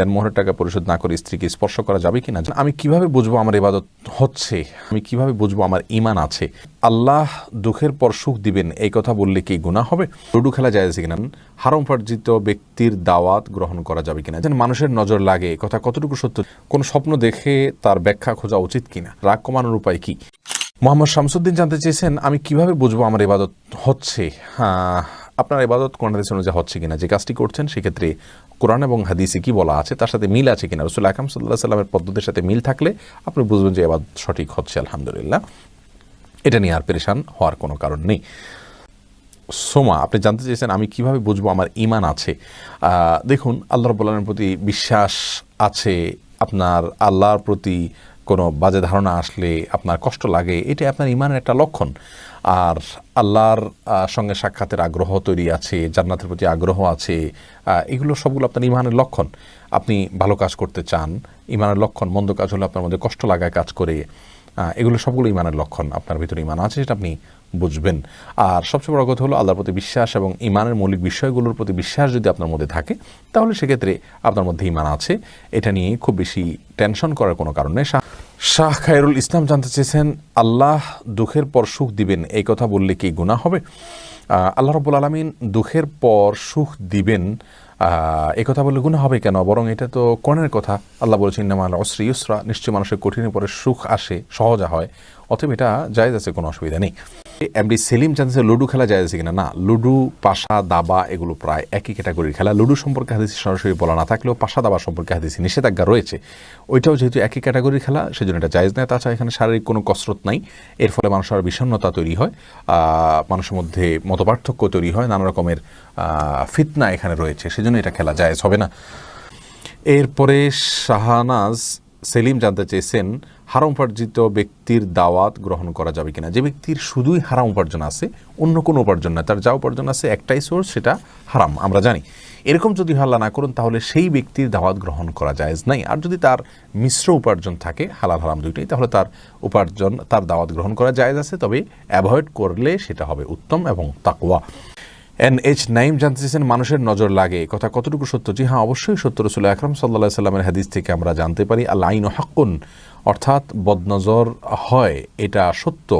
দেনমোহরের টাকা পরিশোধ না করে স্ত্রীকে স্পর্শ করা যাবে কিনা? আমি কীভাবে বুঝব আমার ইবাদত হচ্ছে? আমি কীভাবে বুঝব আমার ইমান আছে? আল্লাহ দুঃখের পর সুখ দিবেন, এই কথা বললে কি গুণা হবে? লুডু খেলা যায় কিনা? হারম ফার্জিত ব্যক্তির দাওয়াত গ্রহণ করা যাবে কিনা? যেন মানুষের নজর লাগে কথা কতটুকু সত্য? কোন স্বপ্ন দেখে তার ব্যাখ্যা খোঁজা উচিত কিনা? রাগ কমানোর উপায় কি? মোহাম্মদ শামসুদ্দিন জানতে চেয়েছেন, আমি কীভাবে বুঝব আমার ইবাদত হচ্ছে? হ্যাঁ আপনার ইবাদত কোরআন হাদিস অনুযায়ী হচ্ছে কিনা, যে কাজটি করছেন, সেক্ষেত্রে কোরআন এবং হাদিসে কি বলা আছে, তার সাথে মিল আছে কিনা? রসুল আকরম সাল্লাহ সাল্লামের পদ্ধতির সাথে মিল থাকলে আপনি বুঝবেন যে এবার সঠিক হচ্ছে, আলহামদুলিল্লাহ। এটা নিয়ে আর পেরেশান হওয়ার কোনো কারণ নেই। সোমা, আপনি জানতে চেয়েছেন আমি কীভাবে বুঝব আমার ইমান আছে? দেখুন, আল্লাহ রব্বুল্লাহের প্রতি বিশ্বাস আছে, আপনার আল্লাহর প্রতি কোনো বাজে ধারণা আসলে আপনার কষ্ট লাগে এটা আপনার ইমানের একটা লক্ষণ। আর আল্লাহর সঙ্গে সাক্ষাতের আগ্রহ তৈরি আছে, জান্নাতের প্রতি আগ্রহ আছে এগুলো সবগুলো আপনার ইমানের লক্ষণ। আপনি ভালো কাজ করতে চান, ইমানের লক্ষণ, মন্দ কাজ হলে আপনার মধ্যে কষ্ট লাগায় কাজ করে। এগুলো সবগুলো ইমানের লক্ষণ আপনার ভিতরে ইমান আছে সেটা আপনি বুঝবেন। আর সবচেয়ে বড় কথা হলো আল্লাহর প্রতি বিশ্বাস এবং ইমানের মৌলিক বিষয়গুলোর প্রতি বিশ্বাস যদি আপনার মধ্যে থাকে, তাহলে সেক্ষেত্রে আপনার মধ্যে ইমান আছে। এটা নিয়ে খুব বেশি টেনশন করার কোনো কারণ শাহ খায়রুল ইসলাম জানতে চেয়েছেন, আল্লাহ দুঃখের পর সুখ দিবেন, এই কথা বললে কি গুণা হবে? আল্লাহ রব্বুল আলমিন দুঃখের পর সুখ দিবেন কথা বললে গুণা হবে কেন? বরং এটা তো কর্ণের কথা। আল্লাহ বলেছেন নামাল অশ্রী ইউসরা নিশ্চয়ই মানুষের কঠিনের পরে সুখ আসে, সহজা হয়। অথবা এটা জায়জ আছে, কোনো অসুবিধা নেই। এমডি সেলিম জানছে লুডু খেলা যায় আছে কিনা? না, লুডু, পাশা, দাবা এগুলো প্রায় একই ক্যাটাগরির খেলা। লুডু সম্পর্কে হাদিসি সরাসরি বলা না থাকলেও পাশা, দাবা সম্পর্কে হাদিসি নিষেধাজ্ঞা রয়েছে। ওইটাও যেহেতু একই ক্যাটাগরির খেলা, সেজন্য এটা জায়েজ নেই তাছাড়া এখানে শারীরিক কোনো কসরত নাই। এর ফলে মানুষের বিষণ্ণতা তৈরি হয় মানুষের মধ্যে মতপার্থক্য তৈরি হয়, নানা রকমের ফিতনা এখানে রয়েছে। সেজন্য এটা খেলা জায়জ হবে না। এরপরে শাহানাজ সেলিম জানতে চেয়েছেন, হারাম উপার্জিত ব্যক্তির দাওয়াত গ্রহণ করা যাবে কিনা। যে ব্যক্তির শুধুই হারাম উপার্জন আছে, অন্য কোনো উপার্জন না তার যা উপার্জন আছে একটাই সোর্স সেটা হারাম, আমরা জানি। এরকম যদি হাল্লা না করুন, তাহলে সেই ব্যক্তির দাওয়াত গ্রহণ করা জায়েজ নাই। আর যদি তার মিশ্র উপার্জন থাকে, হালাল হারাম দুইটাই, তাহলে তার উপার্জন, তার দাওয়াত গ্রহণ করা জায়েজ আছে। তবে অ্যাভয়েড করলে সেটা হবে উত্তম এবং তাকওয়া। এন এইচ নাইম জানতে চেয়েছেন মানুষের নজর লাগে। কথা কতটুকু সত্য? জি হ্যাঁ অবশ্যই সত্য। রসুল আকরম সাল্লা সাল্লামের হাদিস থেকে আমরা জানতে পারি আল্লাহ আইন হাক্কুন, অর্থাৎ বদনজর হয়, এটা সত্য।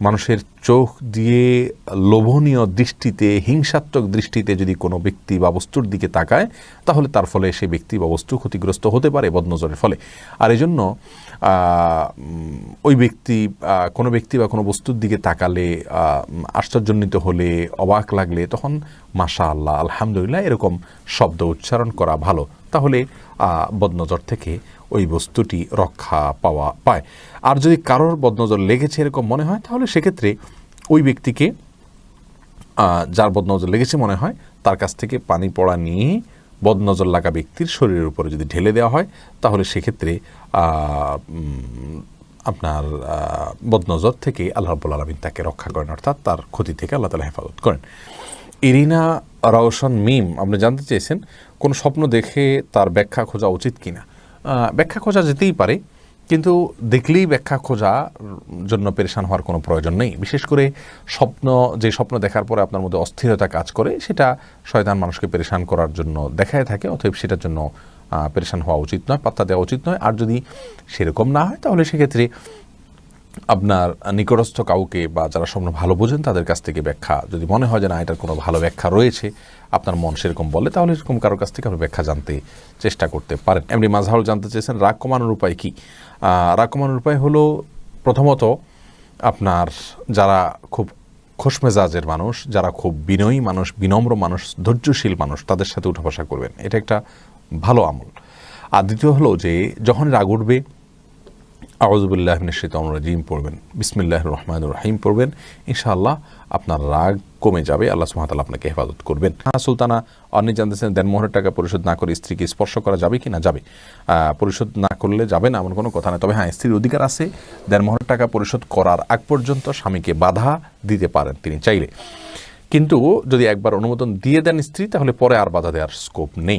মানুষের চোখ দিয়ে লোভনীয় দৃষ্টিতে, হিংসাত্মক দৃষ্টিতে যদি কোনো ব্যক্তি বা বস্তুর দিকে তাকায়, তাহলে তার ফলে সেই ব্যক্তি বা বস্তু ক্ষতিগ্রস্ত হতে পারে বদনজরের ফলে। আর এই জন্য ওই ব্যক্তি কোনো ব্যক্তি বা কোনো বস্তুর দিকে তাকালে আশ্চর্যান্বিত হলে, অবাক লাগলে তখন মাশা আল্লাহ আলহামদুলিল্লাহ এরকম শব্দ উচ্চারণ করা ভালো। তাহলে বদনজর থেকে ওই বস্তুটি রক্ষা পাওয়া পায়। আর যদি কারোর বদনজর লেগেছে এরকম মনে হয়, তাহলে সেক্ষেত্রে ওই ব্যক্তিকে যার বদনজর লেগেছে মনে হয়, তার কাছ থেকে পানি পড়া নিয়ে বদনজর লাগা ব্যক্তির শরীরের উপরে যদি ঢেলে দেওয়া হয়, তাহলে সেক্ষেত্রে আপনার বদনজর থেকে আল্লাহ রব্বুল আলমিন তাকে রক্ষা করেন, অর্থাৎ তার ক্ষতি থেকে আল্লাহ তালা হেফাজত করেন। ইরিনা রওশন মিম, আপনি জানতে চেয়েছেন, কোন স্বপ্ন দেখে তার ব্যাখ্যা খোঁজা উচিত কিনা? ব্যাখ্যা খোঁজা যেতেই পারে কিন্তু দেখলেই ব্যাখ্যা খোঁজা জন্য পেরেশান হওয়ার কোনো প্রয়োজন নেই। বিশেষ করে স্বপ্ন, যে স্বপ্ন দেখার পরে আপনার মধ্যে অস্থিরতা কাজ করে, সেটা শয়তান মানুষকে পেরেশান করার জন্য দেখায় থাকে অথবা সেটার জন্য পেরেশান হওয়া উচিত নয়, পাত্তা দেওয়া উচিত নয়। আর যদি সেরকম না হয়, তাহলে সেক্ষেত্রে আপনার নিকটস্থ কাউকে বা যারা স্বপ্ন ভালো বোঝেন তাদের কাছ থেকে ব্যাখ্যা। যদি মনে হয় যে না, এটার কোনো ভালো ব্যাখ্যা রয়েছে, আপনার মন সেরকম বলে, তাহলে এরকম কারোর কাছ থেকে আপনি ব্যাখ্যা জানতে চেষ্টা করতে পারেন। এমনি মাঝহারুল জানতে চেয়েছেন, রাগ কমানোর উপায় কি? রাগ কমানোর উপায় হলো, প্রথমত, আপনার যারা খুব খোশমেজাজের মানুষ, যারা খুব বিনয়ী মানুষ, বিনম্র মানুষ, ধৈর্যশীল মানুষ, তাদের সাথে উঠা বসা করবেন। এটা একটা ভালো আমল। আর দ্বিতীয় হলো যে, যখন রাগ উঠবে আউজবুল্লাহ রাজিম পড়বেন। বিসমিল্লাহ রহমান রহিম পড়বেন। ইনশাআল্লাহ আপনার রাগ কমে যাবে। আল্লাহ সুহাতাল আপনাকে হেফাজত করবেন। হ্যাঁ সুলতানা অনেক জানতেছেন দেনমোহরের টাকা পরিশোধ না করে স্ত্রীকে স্পর্শ করা যাবে কি না? যাবে। পরিশোধ না করলে যাবে না, এমন কোনো কথা নেই। তবে হ্যাঁ স্ত্রীর অধিকার আছে। দেনমোহরের টাকা পরিশোধ করার আগ পর্যন্ত স্বামীকে বাধা দিতে পারেন তিনি চাইলে। কিন্তু যদি একবার অনুমোদন দিয়ে দেন স্ত্রী, তাহলে পরে আর বাধা দেওয়ার স্কোপ নেই।